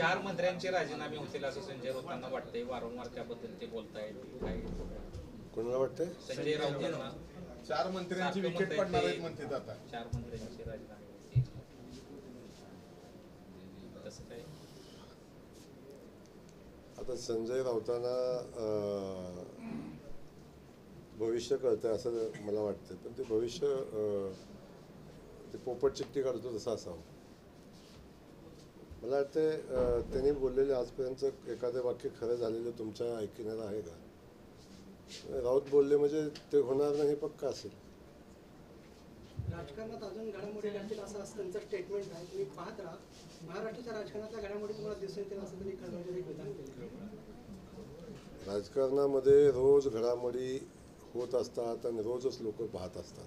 चार मंत्र्यांचे राजीनामे होतील असं संजय राऊतांना वाटतंय वारंवार त्याबद्दल ते बोलतायत काय? कोणाला वाटतंय? संजय राऊत. यांना चार मंत्र्यांची सारखं विकेट म्हणतायत पडणार आहेत ते म्हणतात आता. चार मंत्र्यांचे राजीनामे होतील. तसं काय? आता संजय राऊतांना अं, भविष्य कळतंय असं मला वाटतं पण ते भविष्य अं, ते पोपट चिठ्ठी काढतो तसं असावं. मला वाटतं त्यांनी बोललेले आजपर्यंत एखादं वाक्य खरं झालेलं तुमच्या ऐकण्यात आहे का? राऊत बोलले म्हणजे ते होणार नाही पक्का असेल. राजकारणात अजून घडामोडी घडतील असं असं त्यांचं स्टेटमेंट आहे. तुम्ही पाहत राहा. महाराष्ट्राच्या राजकारणातल्या घडामोडी तुम्हाला दिसून येतील असं त्यांनी खरं एक विधान केलं. राजकारणामध्ये रोज घडामोडी होत असतात आणि रोजच लोक पाहत असतात.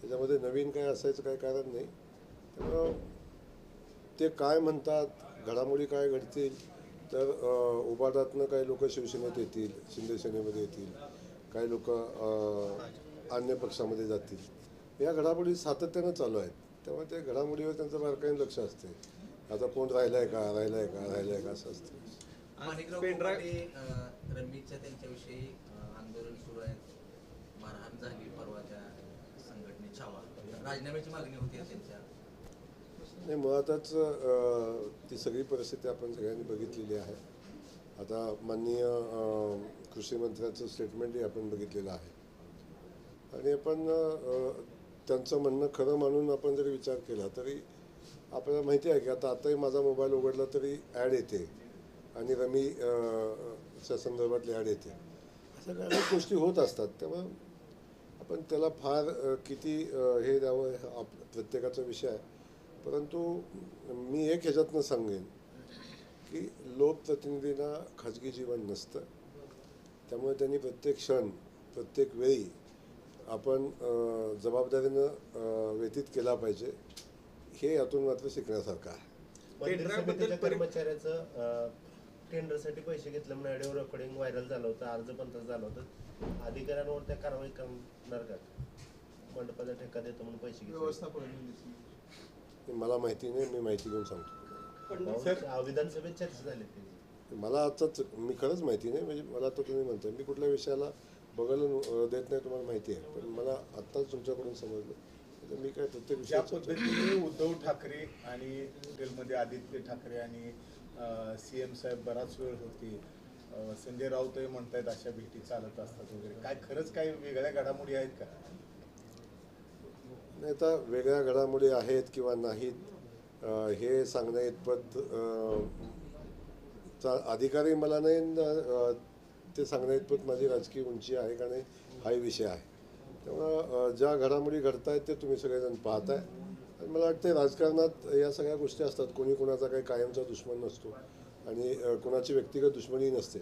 त्याच्यामध्ये नवीन काय असायचं काही कारण नाही. त्यामुळं ते काय म्हणतात घडामोडी काय घडतील तर अं, उबाटातनं काही लोक शिवसेनेत येतील शिंदे सेनेमध्ये येतील काही लोक अन्य पक्षामध्ये जातील. या घडामोडी सातत्यानं चालू आहेत. त्यामुळे ते घडामोडीवर त्यांचं बारकाईने लक्ष असते. आता कोण राहिलाय का राहिलाय का राहिलाय का असं असतं. रणवीरच्या त्यांच्याविषयी अं, आंदोलन सुरू आहे. मारहाण झाली परवाच्या संघटने छावा. राजीनाम्याची मागणी होती त्यांच्या. नाही मुळातच ती सगळी परिस्थिती आपण सगळ्यांनी बघितलेली आहे. आता माननीय कृषी मंत्र्याचं स्टेटमेंटही आपण बघितलेलं आहे. आणि आपण त्यांचं म्हणणं खरं मानून आपण जरी विचार केला तरी आपल्याला माहिती आहे की आता आताही माझा मोबाईल उघडला तरी ॲड येते. आणि रमी च्या संदर्भातली ॲड येते. अशा अनेक गोष्टी होत असतात. तेव्हा आपण त्याला फार किती हे द्यावं हा आप प्रत्येकाचा विषय आहे. परंतु मी एक ह्याच्यातनं सांगेन की लोकप्रतिनिधींना खाजगी जीवन नसतं. त्यामुळे त्यांनी प्रत्येक क्षण प्रत्येक वेळी आपण जबाबदारीनं व्यतीत केला पाहिजे. हे यातून मात्र शिकण्यासारखं आहे. कर्मचाऱ्याचं टेंडरसाठी पैसे घेतले म्हणून ऑडिओ रेकॉर्डिंग व्हायरल झालं होतं अर्ज पण तसं झालं होतं. अधिकाऱ्यांवर त्या कारवाई करणार का? मंडपाचा ठेका देतो म्हणून पैसे घेतले. हे मला माहिती नाही मी माहिती घेऊन सांगतो. भाऊ, विधानसभेत चर्चा झाली त्याची मला आताच मी खरंच माहिती नाही म्हणजे मला तर तुम्ही म्हणताय. मी कुठल्या विषयाला बघायला देत नाही तुम्हाला माहिती आहे. पण मला आत्ताच तुमच्याकडून समजलं. तर मी काय प्रत्येक पद्धतीने उद्धव ठाकरे आणि हॉटेलमध्ये आदित्य ठाकरे आणि सी एम साहेब बराच वेळ होते संजय राऊतही म्हणतायत अशा भेटी चालत असतात वगैरे. काय खरंच काही वेगळ्या घडामोडी आहेत का? नाही आता वेगळ्या घडामोडी आहेत किंवा नाहीत हे सांगण्या इतपत चा अधिकारही मला नाही ते सांगण्या इतपत माझी राजकीय उंची आहे का नाही हाही विषय आहे. त्यामुळं ज्या घडामोडी घडत आहेत ते तुम्ही सगळेजण पाहताय. आणि मला वाटतं राजकारणात या सगळ्या गोष्टी असतात. कोणी कोणाचा काही कायमचा दुश्मन नसतो आणि कोणाची व्यक्तिगत दुश्मनी नसते.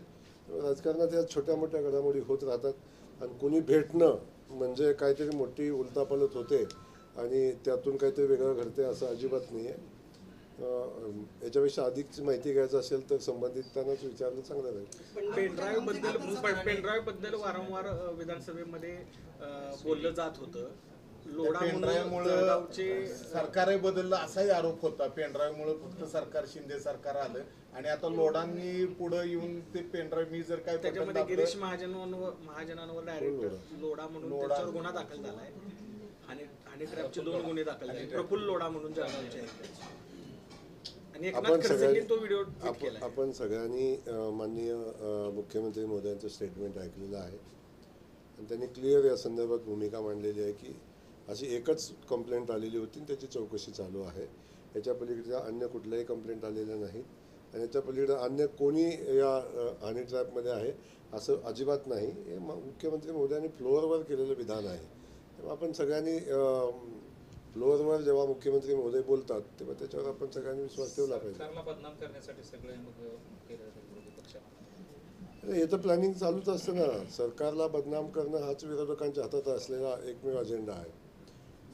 राजकारणात या छोट्या मोठ्या घडामोडी होत राहतात. आणि कुणी भेटणं म्हणजे काहीतरी मोठी उलतापालत होते. आणि त्यातून काहीतरी वेगळं घडते असं अजिबात नाही आहे याच्यापेक्षा अधिकची माहिती घ्यायचं असेल तर संबंधितांनाच विचारलं चांगलं राहील. पेनड्राईव्हबद्दल पेनड्राईव्हबद्दल वारंवार विधानसभेमध्ये बोललं जात होतं. पेनड्राईव्हमुळं सरकारही बदललं असाही आरोप होता. पेनड्राईव्हमुळे फक्त सरकार शिंदे सरकार आलं. आणि आता लोडांनी पुढे येऊन ते पेनड्राईव्ह मी जर काय त्याच्यामध्ये गिरीश महाजनांवर महाजनांवर डायरेक्ट लोढा. म्हणून. गुन्हा दाखल झालाय. आणि ट्रॅपचे दोन गुन्हे दाखल झाले. प्रफुल्ल लोढा म्हणून जळगावचे. आणि आपण सगळ्यांनी तो व्हिडिओ आपण सगळ्यांनी माननीय मुख्यमंत्री मोदयांचं स्टेटमेंट ऐकलेलं आहे. आणि त्यांनी क्लिअर या संदर्भात भूमिका मांडलेली आहे की अशी एकच कंप्लेंट आलेली होती आणि त्याची चौकशी चालू आहे. याच्या पलीकडे अन्य कुठल्याही कंप्लेंट आलेल्या नाहीत. आणि याच्या पलीकडे अन्य कोणी या हनी ट्रॅपमध्ये आहे असं अजिबात नाही. हे मुख्यमंत्री मोदयांनी फ्लोअरवर केलेलं विधान आहे. तेव्हा आपण सगळ्यांनी फ्लोअरवर जेव्हा मुख्यमंत्री महोदय बोलतात तेव्हा त्याच्यावर आपण सगळ्यांनी विश्वास ठेवला पाहिजे. हे तर प्लॅनिंग चालूच असतं ना. सरकारला बदनाम करणं हाच विरोधकांच्या हातात असलेला एकमेव अजेंडा आहे.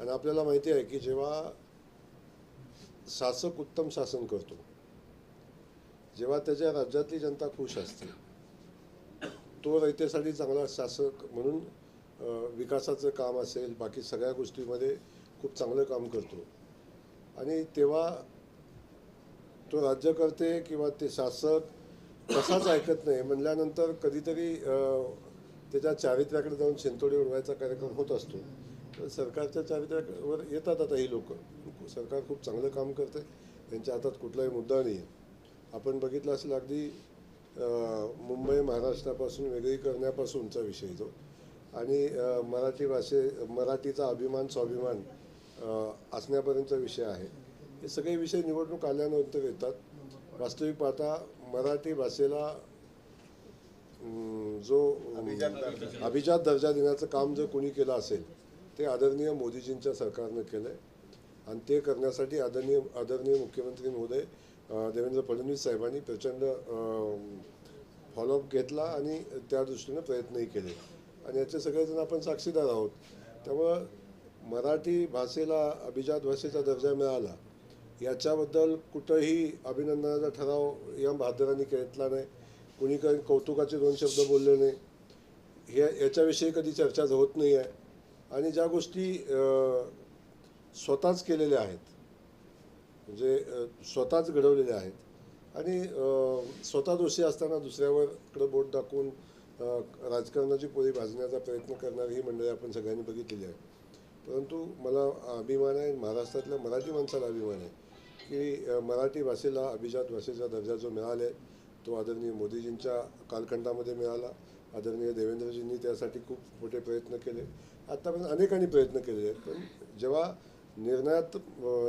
आणि आपल्याला माहिती आहे की जेव्हा शासक उत्तम शासन करतो जेव्हा त्याच्या राज्यातली जनता खुश असते तो रयतेसाठी चांगला शासक म्हणून विकासाचं काम असेल बाकी सगळ्या गोष्टीमध्ये खूप चांगलं काम करतो. आणि तेव्हा तो राज्यकर्ते किंवा ते शासक कसाच ऐकत नाही. म्हणल्यानंतर कधीतरी त्याच्या चारित्र्याकडे जाऊन शेंतोडी उडवायचा कार्यक्रम होत असतो. तर सरकारच्या चारित्र्यावर येतात आता ही लोक. सरकार खूप चांगलं काम करते त्यांच्या हातात कुठलाही मुद्दा नाही आहे आपण बघितलं असेल अगदी मुंबई महाराष्ट्रापासून वेगळी करण्यापासूनचा विषय जो आणि मराठी भाषे मराठीचा अभिमान स्वाभिमान असण्यापर्यंतचा विषय आहे. हे सगळे विषय निवडणूक आल्यानंतर येतात. वास्तविक पाहता मराठी भाषेला जो अभिजात दर्जा. देण्याचं काम जर कोणी केलं असेल ते आदरणीय मोदीजींच्या सरकारनं केलं आहे आणि ते करण्यासाठी आदरणीय आदरणीय मुख्यमंत्री महोदय देवेंद्र फडणवीस साहेबांनी प्रचंड फॉलोअप घेतला आणि त्या दृष्टीनं प्रयत्नही केले. आणि याचे सगळेजण आपण साक्षीदार आहोत. त्यामुळं मराठी भाषेला अभिजात भाषेचा दर्जा मिळाला. याच्याबद्दल कुठंही अभिनंदनाचा ठराव या बहादरांनी घेतला नाही. कुणी काही कौतुकाचे दोन शब्द बोलले नाही. हे याच्याविषयी कधी चर्चा होत नाही आहे. आणि ज्या गोष्टी स्वतःच केलेल्या आहेत म्हणजे स्वतःच घडवलेल्या आहेत. आणि स्वतः दोषी असताना दुसऱ्यावरकडं बोट दाखवून राजकारणाची पोळी भाजण्याचा प्रयत्न करणारी ही मंडळी आपण सगळ्यांनी बघितलेली आहे. परंतु मला अभिमान आहे महाराष्ट्रातल्या मराठी माणसाला अभिमान आहे की मराठी भाषेला अभिजात भाषेचा दर्जा जो मिळाला आहे तो आदरणीय मोदीजींच्या कालखंडामध्ये मिळाला. आदरणीय देवेंद्रजींनी त्यासाठी खूप मोठे प्रयत्न केले. आत्तापर्यंत अनेकांनी प्रयत्न केलेले आहेत पण जेव्हा निर्णयात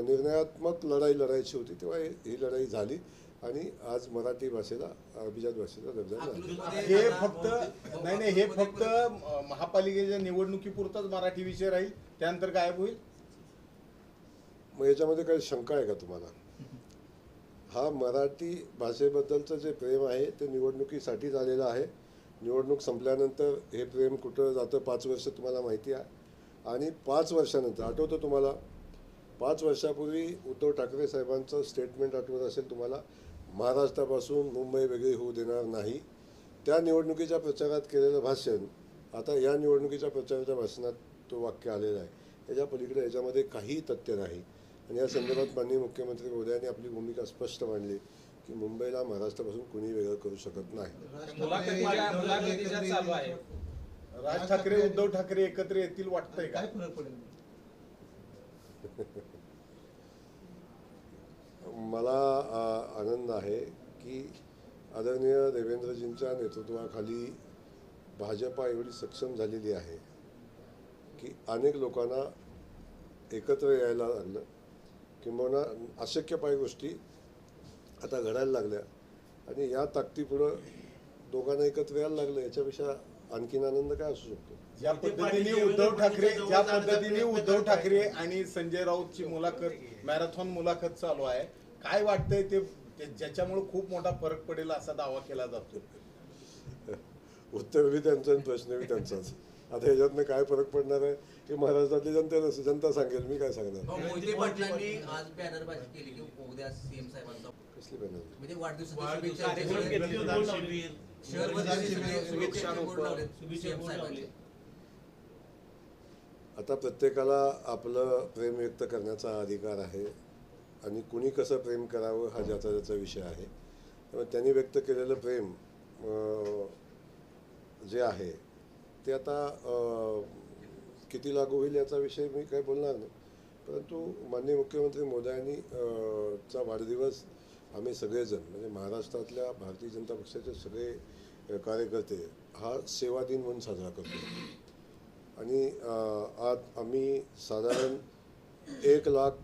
निर्णयात्मक लढाई लढायची होती तेव्हा ही लढाई झाली. आणि आज मराठी भाषेला अभिजात भाषेचा दर्जा हे फक्त नाही नाही हे फक्त महापालिकेच्या निवडणुकीपुरताच मराठी विषय राहील. त्यानंतर गायब होईल? मग याच्यामध्ये काही शंका आहे का तुम्हाला? हा मराठी भाषेबद्दलचं जे प्रेम आहे ते निवडणुकीसाठी झालेलं आहे. निवडणूक संपल्यानंतर हे प्रेम कुठं जातं पाच वर्ष तुम्हाला माहिती आहे. आणि पाच वर्षानंतर आठवतं तुम्हाला? पाच वर्षापूर्वी उद्धव ठाकरे साहेबांचं स्टेटमेंट आठवत असेल तुम्हाला? महाराष्ट्रापासून मुंबई वेगळी होऊ देणार नाही. त्या निवडणुकीच्या प्रचारात केलेलं भाषण आता या निवडणुकीच्या प्रचाराच्या भाषणात तो वाक्य आलेलं आहे. याच्या पलीकडे याच्यामध्ये काहीही तथ्य नाही. आणि या संदर्भात माननीय मुख्यमंत्री मोदयांनी आपली भूमिका स्पष्ट मांडली की मुंबईला महाराष्ट्रापासून कुणी वेगळं करू शकत नाही. राज ठाकरे उद्धव ठाकरे एकत्र येतील वाटतंय का? मला आनंद आहे की आदरणीय देवेंद्रजींच्या नेतृत्वाखाली भाजपा एवढी सक्षम झालेली आहे की अनेक लोकांना एकत्र यायला लागलं. किंबहुना अशक्यपाय गोष्टी आता घडायला लागल्या. आणि या ताकदीपुढं दोघांना एकत्र यायला लागलं याच्यापेक्षा आणखीन आनंद काय असू शकतो? ज्या पद्धतीने उद्धव ठाकरे ज्या पद्धतीने उद्धव ठाकरे आणि संजय राऊतची मुलाखत मॅरेथॉन मुलाखत चालू आहे काय वाटतंय ते ज्याच्यामुळे खूप मोठा फरक पडेल असा दावा केला जातो. उत्तर बी त्यांचं आणि प्रश्न बी त्यांचाच. आता ह्याच्यातनं काय फरक पडणार आहे हे महाराष्ट्रातली जनतेला जनता सांगेल मी काय सांगणार? आज बॅनरबाजी केली की उद्या सीएम साहेबांचा कसली बॅनर म्हणजे आता प्रत्येकाला आपलं प्रेम व्यक्त करण्याचा अधिकार आहे. आणि कुणी कसं प्रेम करावं हा ज्याचा ज्याचा विषय आहे. त्यामुळे त्यांनी व्यक्त केलेलं प्रेम जे आहे ते आता किती लागू होईल याचा विषय मी काही बोलणार नाही. परंतु माननीय मुख्यमंत्री मोदयांनी चा वाढदिवस आम्ही सगळेजण म्हणजे महाराष्ट्रातल्या भारतीय जनता पक्षाचे सगळे कार्यकर्ते हा सेवा दिन म्हणून साजरा करतो. आणि आज आम्ही साधारण एक लाख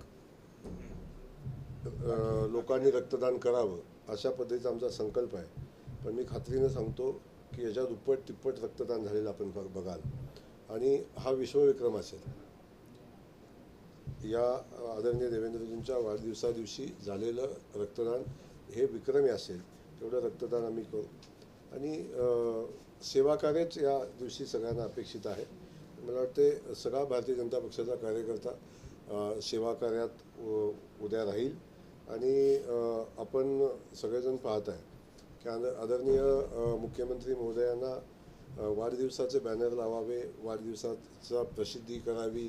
लोकांनी रक्तदान करावं अशा पद्धतीचा आमचा संकल्प आहे. पण मी खात्रीनं सांगतो की याच्या दुप्पट तिप्पट रक्तदान झालेलं आपण बघ- बघाल. आणि हा विश्वविक्रम असेल. या आदरणीय देवेंद्रजींच्या वाढदिवसादिवशी झालेलं रक्तदान हे विक्रमी असेल तेवढं रक्तदान आम्ही करू. आणि सेवाकार्यच या दिवशी सगळ्यांना अपेक्षित आहे. मला वाटते सगळा भारतीय जनता पक्षाचा कार्यकर्ता सेवाकार्यात उद्या राहील. आणि आपण सगळेजण पाहत आहे की आद आदरणीय मुख्यमंत्री महोदयांना वाढदिवसाचे बॅनर लावावे वाढदिवसाचा प्रसिद्धी करावी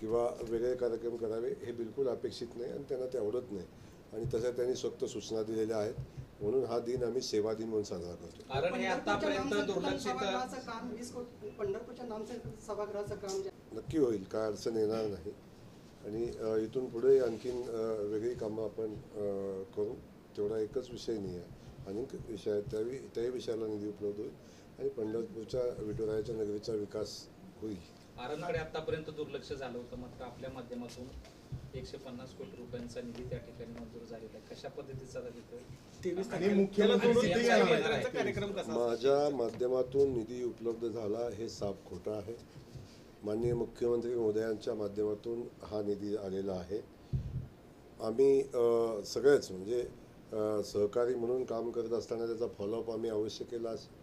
किंवा वेगळे कार्यक्रम करावे हे बिलकुल अपेक्षित नाही आणि त्यांना ते आवडत नाही. आणि तशा त्यांनी स्वक्त सूचना दिलेल्या आहेत. म्हणून हा दिन आम्ही सेवा दिन म्हणून साजरा करतो. कारण हे आतापर्यंत नक्की होईल काय अडचण येणार नाही. आणि इथून पुढे आणखीन वेगळी कामं आपण करू. तेवढा एकच विषय नाही आहे. अनेक विषय आहेत त्यावेळी त्याही विषयाला निधी उपलब्ध होईल. आणि पंढरपूरच्या विठुरायाच्या नगरीचा विकास होईल. आरणकडे आतापर्यंत दुर्लक्ष झालं होतं. मात्र आपल्या माध्यमातून एकशे पन्नास कोटी रुपयांचा निधी त्या ठिकाणी मंजूर झालेला आहे. कशा पद्धतीचा? माझ्या माध्यमातून निधी उपलब्ध झाला हे साफ खोटं आहे. माननीय मुख्यमंत्री महोदयांच्या माध्यमातून हा निधी आलेला आहे. आम्ही सगळेच म्हणजे सहकारी म्हणून काम करत असताना त्याचा फॉलोअप आम्ही अवश्य केला असेल.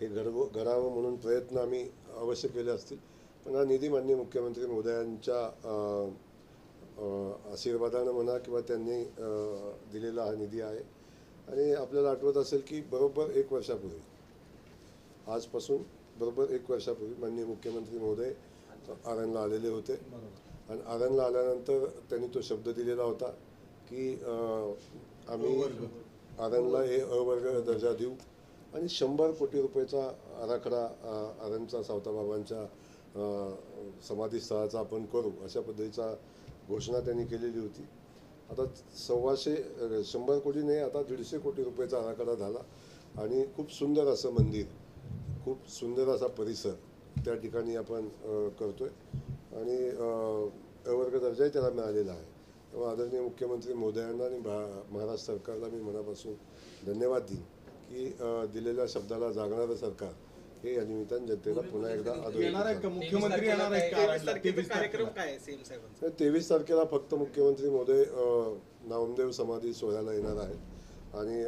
हे घडवं घडावं म्हणून प्रयत्न आम्ही अवश्य केले असतील. पण हा निधी माननीय मुख्यमंत्री महोदयांच्या आशीर्वादानं म्हणा किंवा त्यांनी दिलेला हा निधी आहे. आणि आपल्याला आठवत असेल की बरोबर एक वर्षापूर्वी आजपासून बरोबर एक वर्षापूर्वी माननीय मुख्यमंत्री महोदय आरणला आलेले होते. आणि आरणला आल्यानंतर त्यांनी तो शब्द दिलेला होता की आम्ही आरणला हे अवर्ग दर्जा देऊ. आणि शंभर कोटी रुपयाचा आराखडा अ, आरणचा सावताबाबांच्या समाधीस्थळाचा आपण करू अशा पद्धतीचा घोषणा त्यांनी केलेली होती. आता सव्वाशे शंभर कोटी नाही आता दीडशे कोटी रुपयाचा आराखडा झाला. आणि खूप सुंदर असं मंदिर खूप सुंदर असा परिसर त्या ठिकाणी आपण अ, करतोय. आणि अवर्ग दर्जाही त्याला मिळालेला आहे. तेव्हा आदरणीय मुख्यमंत्री महोदयांना आणि भा- महाराष्ट्र सरकारला मी मनापासून धन्यवाद देईन की दिलेल्या शब्दाला जागणारं सरकार हे या निमित्तानं जनतेला पुन्हा एकदा आहे मुख्यमंत्री आहे तेवीस तारखेला. आहे फक्त मुख्यमंत्री महोदय अ, नामदेव समाधी सोहळ्याला येणार आहेत. आणि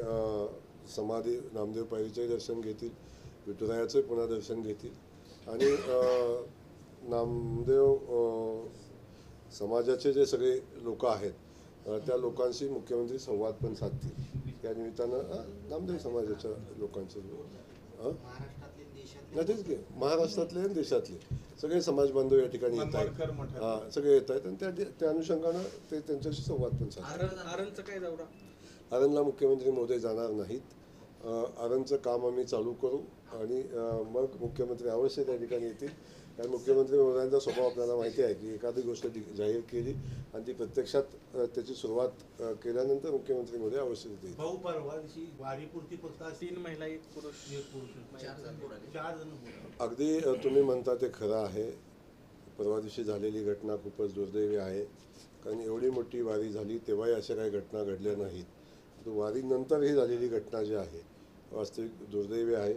समाधी नामदेव पायरीचंही दर्शन घेतील विठुरायाचंही पुन्हा दर्शन घेतील. आणि अ, नामदेव समाजाचे जे सगळे लोक आहेत त्या लोकांशी मुख्यमंत्री संवाद पण साधतील. या निमित्तानं नामदेव समाजाच्या लोकांचे तेच की महाराष्ट्रातले आणि देशातले. सगळे समाज बांधव या ठिकाणी येत आहेत. हा सगळे येत आहेत. आणि त्या त्या अनुषंगानं ते त्यांच्याशी संवाद पण साधतात आरण आरणचं काय दौरा? आरणला मुख्यमंत्री महोदय जाणार नाहीत. आरणचं काम आम्ही चालू करू आणि मग मुख्यमंत्री अवश्य त्या ठिकाणी येतील कारण मुख्यमंत्री महोदयांचा स्वभाव आपल्याला माहिती आहे की एखादी गोष्ट जाहीर केली आणि ती प्रत्यक्षात त्याची सुरुवात केल्यानंतर मुख्यमंत्री महोदय अवश्य तिथे येतील. भाऊ परवा दिवशी वारीपुरती फक्त आज तीन महिला एक पुरुष एक पुरुष चार जण बुडाले. चार जण बुडाले. अगदी तुम्ही म्हणता ते खरं आहे परवा दिवशी झालेली घटना खूपच दुर्दैवी आहे कारण एवढी मोठी वारी झाली तेव्हाही अशा काही घटना घडल्या नाहीत तर वारीनंतर ही झालेली घटना जी आहे वास्तविक दुर्दैवी आहे.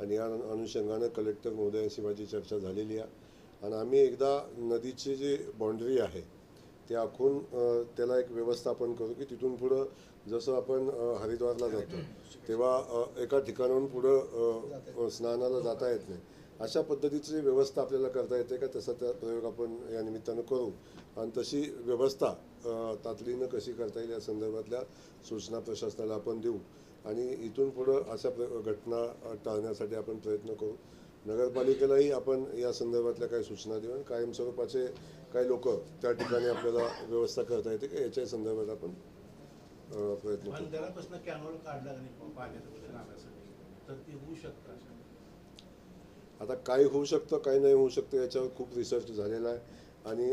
आणि या अनुषंगानं कलेक्टर महोदयांशी माझी चर्चा झालेली आहे. आणि आम्ही एकदा नदीची जी बाउंड्री आहे ते आखून त्याला एक व्यवस्थापन करू की तिथून पुढं जसं आपण हरिद्वारला जातो तेव्हा एका ठिकाणाहून पुढं स्नानाला जाता येत नाही. अशा पद्धतीची व्यवस्था आपल्याला करता येते का तसा त्या प्रयोग आपण या निमित्तानं करू. आणि तशी व्यवस्था तातडीनं कशी करता येईल या संदर्भातल्या सूचना प्रशासनाला आपण देऊ. आणि इथून पुढं अशा घटना टाळण्यासाठी आपण प्रयत्न करू. नगरपालिकेलाही आपण या संदर्भातल्या काही सूचना देऊ आणि कायमस्वरूपाचे काही लोक त्या ठिकाणी आपल्याला व्यवस्था करता येते का याच्या संदर्भात आपण प्रयत्न करू. आता काय होऊ शकतं काय नाही होऊ शकतं याच्यावर खूप रिसर्च झालेला आहे. आणि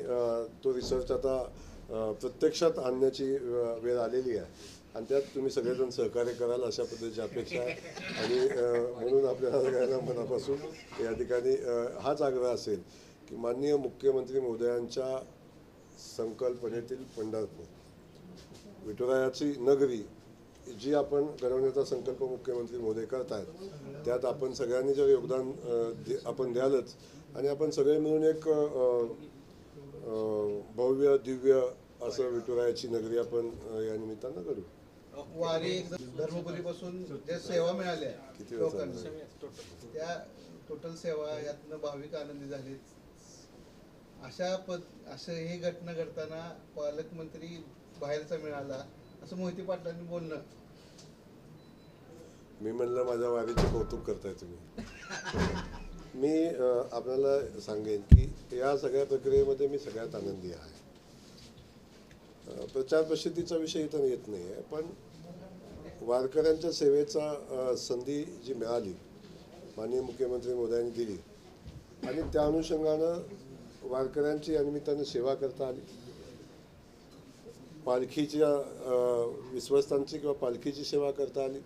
तो रिसर्च आता प्रत्यक्षात आणण्याची वेळ आलेली आहे. आणि त्यात तुम्ही सगळेजण सहकार्य कराल अशा पद्धतीची अपेक्षा आहे. आणि म्हणून आपल्याला सगळ्यांना मनापासून या ठिकाणी हाच आग्रह असेल की माननीय मुख्यमंत्री महोदयांच्या संकल्पनेतील पंढरपूर विठुरायाची नगरी जी आपण घडवण्याचा संकल्प मुख्यमंत्री महोदय करतायत त्यात आपण सगळ्यांनी जर योगदान दे- आपण द्यालच आणि आपण सगळे मिळून एक भव्य दिव्य असं विठुरायाची नगरी आपण या निमित्तानं करू वारी एकदम धर्मपुरीपासून ज्या सेवा मिळाल्या लोकांना? त्या टोटल सेवा यातनं भाविक आनंदी झाले अशा पद असं ही घटना घडताना पालकमंत्री बाहेरचा मिळाला असं मोहिते पाटलांनी बोलणं. मी म्हणलं माझ्या वारीचे कौतुक करताय तुम्ही. मी आपल्याला सांगेन की या सगळ्या प्रक्रियेमध्ये मी सगळ्यात आनंदी आहे. प्रचार प्रसिद्धीचा विषय इथं येत नाही आहे पण वारकऱ्यांच्या सेवेचा संधी जी मिळाली माननीय मुख्यमंत्री मोदयांनी दिली आणि त्या अनुषंगानं वारकऱ्यांची या निमित्तानं सेवा करता आली. पालखीच्या विश्वस्तांची किंवा पालखीची सेवा करता आली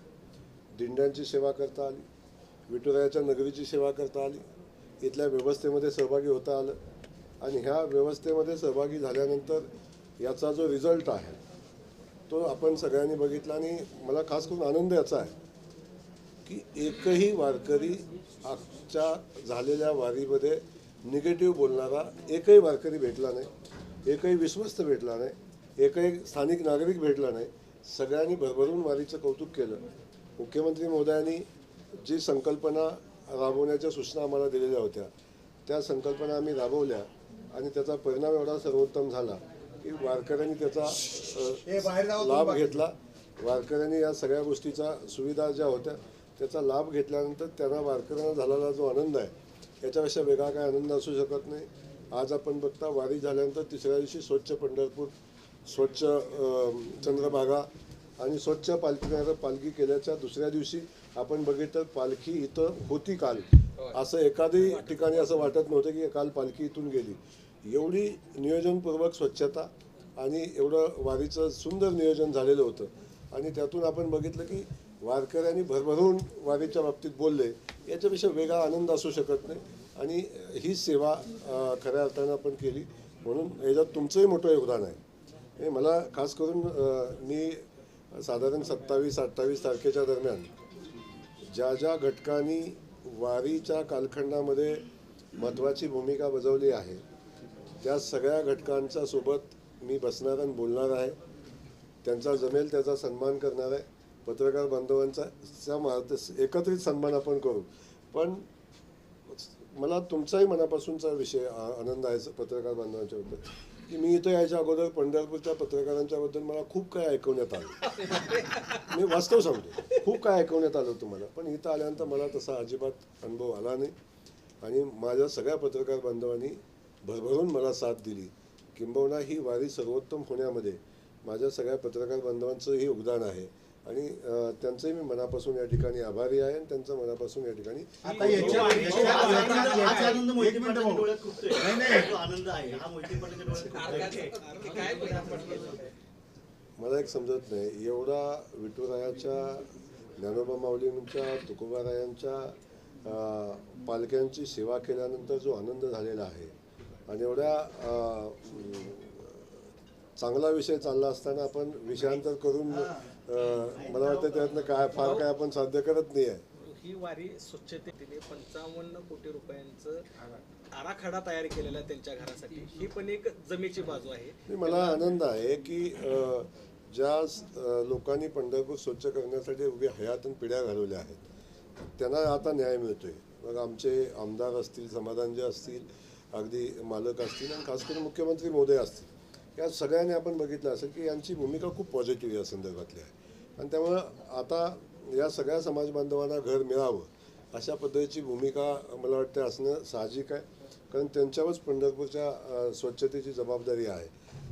दिंड्यांची सेवा करता आली विठुरायाच्या नगरीची सेवा करता आली इथल्या व्यवस्थेमध्ये सहभागी होता आलं आणि ह्या व्यवस्थेमध्ये सहभागी झाल्यानंतर याचा जो रिझल्ट आहे तो आपण सगळ्यांनी बघितला आणि मला खास करून आनंद याचा आहे की एकही वारकरी आजच्या झालेल्या वारीमध्ये निगेटिव्ह बोलणारा एकही वारकरी भेटला नाही एकही विश्वस्त भेटला नाही एकही स्थानिक नागरिक भेटला नाही. सगळ्यांनी भरभरून वारीचं कौतुक केलं. मुख्यमंत्री महोदयांनी जी संकल्पना राबवण्याच्या सूचना आम्हाला दिलेल्या होत्या त्या संकल्पना आम्ही राबवल्या आणि त्याचा परिणाम एवढा सर्वोत्तम झाला. की वारकऱ्यांनी त्याचा लाभ. घेतला. वारकऱ्यांनी या सगळ्या गोष्टीचा सुविधा ज्या होत्या त्याचा लाभ घेतल्यानंतर त्यांना वारकऱ्यांना झालेला जो आनंद आहे याच्यापेक्षा वेगळा काय आनंद असू शकत नाही. आज आपण बघता वारी झाल्यानंतर तिसऱ्या दिवशी स्वच्छ पंढरपूर स्वच्छ चंद्रभागा आणि स्वच्छ पालखी पालखी केल्याच्या दुसऱ्या दिवशी आपण बघितलं पालखी इथं होती काल. असं एखादी ठिकाणी असं वाटत नव्हतं की काल पालखी इथून गेली. एवढी नियोजनपूर्वक स्वच्छता आणि एवढं वारीचं सुंदर नियोजन झालेलं होतं. आणि त्यातून आपण बघितलं की वारकऱ्यांनी भरभरून वारीच्या बाबतीत बोलले याच्यापेक्षा वेगळा आनंद असू शकत नाही. आणि ही सेवा खऱ्या अर्थानं आपण केली. म्हणून याच्यात तुमचंही मोठं योगदान आहे. हे मला खास करून मी साधारण सत्तावीस अठ्ठावीस तारखेच्या दरम्यान ज्या ज्या घटकांनी वारीच्या कालखंडामध्ये महत्त्वाची भूमिका बजावली आहे त्या सगळ्या घटकांच्या सोबत मी बसणार आणि बोलणार आहे. त्यांचा जमेल त्याचा सन्मान करणार आहे. पत्रकार बांधवांचा एकत्रित सन्मान आपण करू. पण मला तुमचाही मनापासूनचा विषय आ- आनंद आहे पत्रकार बांधवांच्या बद्दल. की मी इथं यायच्या अगोदर पंढरपूरच्या पत्रकारांच्या बद्दल मला खूप काय ऐकवण्यात आलं. मी वास्तव सांगतो खूप काय ऐकवण्यात आलं तुम्हाला पण इथं आल्यानंतर मला तसा अजिबात अनुभव आला नाही. आणि माझ्या सगळ्या पत्रकार बांधवांनी भरभरून मला साथ दिली. किंबहुना ही वारी सर्वोत्तम होण्यामध्ये माझ्या सगळ्या पत्रकार बांधवांचंही योगदान आहे. आणि अं, त्यांचंही मी मनापासून या ठिकाणी आभारी आहे आणि त्यांचं मनापासून या ठिकाणी हा मला एक समजत नाही. एवढा विठुरायाच्या ज्ञानोबा माऊलींच्या तुकोबारायांच्या पालख्यांची सेवा केल्यानंतर जो आनंद झालेला आहे आणि एवढ्या चांगला विषय चालला असताना आपण विषयांतर करून मला वाटतं त्यातनं काय फार काय आपण साध्य करत नाही आहे. ही वारी स्वच्छतेने पंचावन्न कोटी रुपयांचं आराखडा तयार केलेला त्यांच्या घरासाठी. ही पण एक जमेची बाजू आहे. मला आनंद आहे की ज्या लोकांनी पंढरपूर स्वच्छ करण्यासाठी उभी हयातून पिढ्या घालवल्या आहेत त्यांना आता न्याय मिळतोय. मग आमचे आमदार असतील समाधान जे असतील अगदी मालक असतील आणि खास करून मुख्यमंत्री महोदय असतील या सगळ्यांनी आपण बघितलं असेल की यांची भूमिका खूप पॉझिटिव्ह या संदर्भातली आहे. आणि त्यामुळं आता या सगळ्या समाज बांधवांना घर मिळावं अशा पद्धतीची भूमिका मला वाटतं असणं साहजिक आहे. कारण त्यांच्यावरच पंढरपूरच्या स्वच्छतेची जबाबदारी आहे.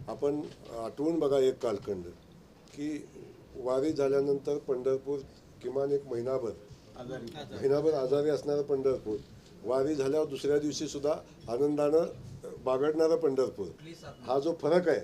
आपण आठवून बघा एक कालखंड की वारी झाल्यानंतर पंढरपूर किमान एक महिनाभर महिनाभर आजारी असणारं पंढरपूर. वारी झाल्यावर दुसऱ्या दिवशी सुद्धा आनंदानं बागडणारं पंढरपूर. हा जो फरक आहे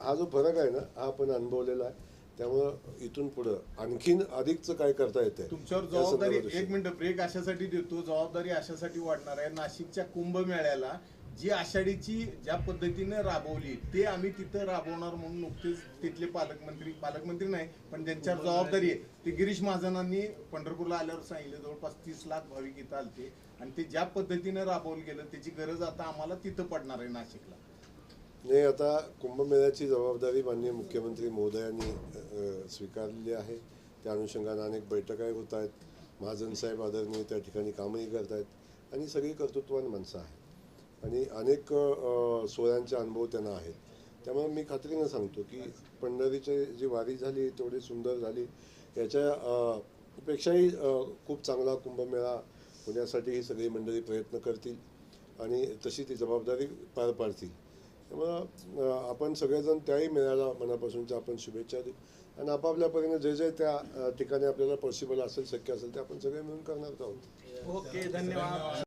हा जो फरक आहे ना हा आपण अनुभवलेला आहे. त्यामुळं इथून पुढं आणखीन अधिकचं काय करता येते तुमच्यावर जबाबदारी एक मिनिट ब्रेक अशासाठी देतो. जबाबदारी अशासाठी वाढणार आहे. नाशिकच्या कुंभमेळ्याला जी आषाढीची ज्या पद्धतीने राबवली ते आम्ही तिथं राबवणार म्हणून नुकतेच तिथले पालकमंत्री पालकमंत्री नाही पण ज्यांच्यावर जबाबदारी आहे ते गिरीश महाजनांनी पंढरपूरला आल्यावर सांगितलं जवळपास तीस लाख भाविक इथं आलते. आणि ते ज्या पद्धतीने राबवलं गेलं त्याची गरज आता आम्हाला तिथं पडणार आहे नाशिकला. नाही आता कुंभमेळ्याची जबाबदारी माननीय मुख्यमंत्री महोदयांनी अ, स्वीकारलेली आहे. त्या अनुषंगाने अनेक बैठकाही होत आहेत. महाजन साहेब आदरणीय त्या ठिकाणी कामही करत आहेत आणि सगळी कर्तृत्वान माणसं आहेत. आणि अनेक सोयांचे अनुभव त्यांना आहेत. त्यामुळे मी खात्रीनं सांगतो की पंढरीची जी वारी झाली तेवढी सुंदर झाली. याच्या पेक्षाही खूप चांगला कुंभमेळा होण्यासाठी ही सगळी मंडळी प्रयत्न करतील आणि तशी ती जबाबदारी पार पाडतील. त्यामुळं आपण सगळेजण त्याही मेळ्याला मनापासूनच्या आपण शुभेच्छा देऊ. आणि आपापल्या परीने जे जे त्या ठिकाणी आपल्याला पॉसिबल असेल शक्य असेल ते आपण सगळे मिळून करणार आहोत. ओके धन्यवाद.